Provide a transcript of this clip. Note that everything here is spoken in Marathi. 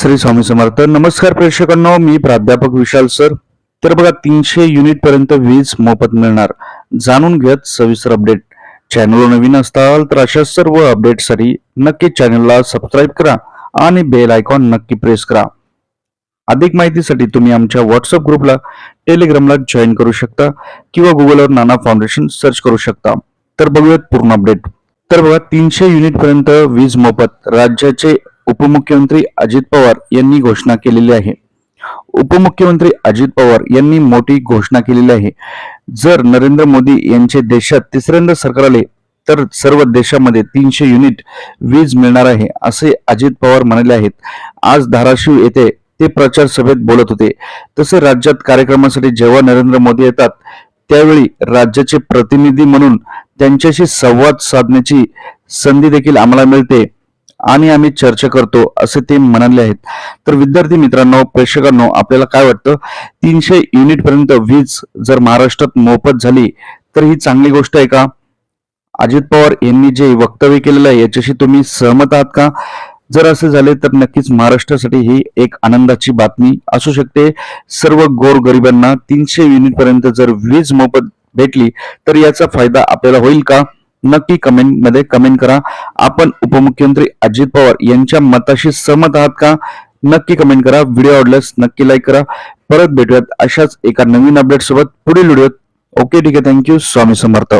श्री स्वामी समर्थ. नमस्कार प्रेक्षकांनो मी प्राध्यापक विशाल सर. तर बघा तीनशे युनिट पर्यंत वीज मोफत मिळणार. जाणून घेत सविस्तर अपडेट चॅनल नवीन असताल तर अशा सर्व अपडेटसाठी नक्की चॅनलला सबस्क्राईब करा आणि बेल आयकॉन नक्की प्रेस करा. अधिक माहितीसाठी तुम्ही आमच्या व्हॉट्सअप ग्रुपला टेलिग्रामला जॉईन करू शकता किंवा गुगलवर नाना फाउंडेशन सर्च करू शकता. तर बघूयात पूर्ण अपडेट तर बघा तीनशे युनिट पर्यंत वीज मोफत. राज्याचे उपमुख्यमंत्री अजित पवार यांनी घोषणा केलेली आहे. उपमुख्यमंत्री अजित पवार यांनी मोठी घोषणा केलेली आहे. जर नरेंद्र मोदी यांचे देशात तिसऱ्यांदा सरकार आले तर सर्व देशामध्ये तीनशे युनिट वीज मिळणार आहे असे अजित पवार म्हणाले आहेत. आज धाराशिव येथे ते प्रचार सभेत बोलत होते. तसे राज्यात कार्यक्रमासाठी जेव्हा नरेंद्र मोदी येतात त्यावेळी राज्याचे प्रतिनिधी म्हणून त्यांच्याशी संवाद साधण्याची संधी देखील आम्हाला मिळते. आणि आम्ही चर्चा करतो असे ते म्हणाले आहेत. तर विद्यार्थी मित्रांनो प्रेक्षकांनो आपल्याला काय वाटतं? तीनशे युनिट पर्यंत वीज जर महाराष्ट्रात मोफत झाली तर ही चांगली गोष्ट आहे का? अजित पवार यांनी जे वक्तव्य केलेलं आहे याच्याशी तुम्ही सहमत आहात का? जर असे झाले तर नक्कीच महाराष्ट्रासाठी ही एक आनंदाची बातमी असू शकते. सर्व गोरगरिबांना तीनशे युनिट पर्यंत जर वीज मोफत भेटली तर याचा फायदा आपल्याला होईल का? नक्की कमेंटमध्ये कमेंट करा. आपण उपमुख्यमंत्री अजित पवार यांच्या मताशी सहमत आहात का? नक्की कमेंट करा. व्हिडिओ आवडल्यास नक्की लाईक करा. परत भेटूयात अशाच एका नवीन अपडेट सोबत. पुढील व्हिडिओत ओके ठीक आहे. Thank you Swami Samarth.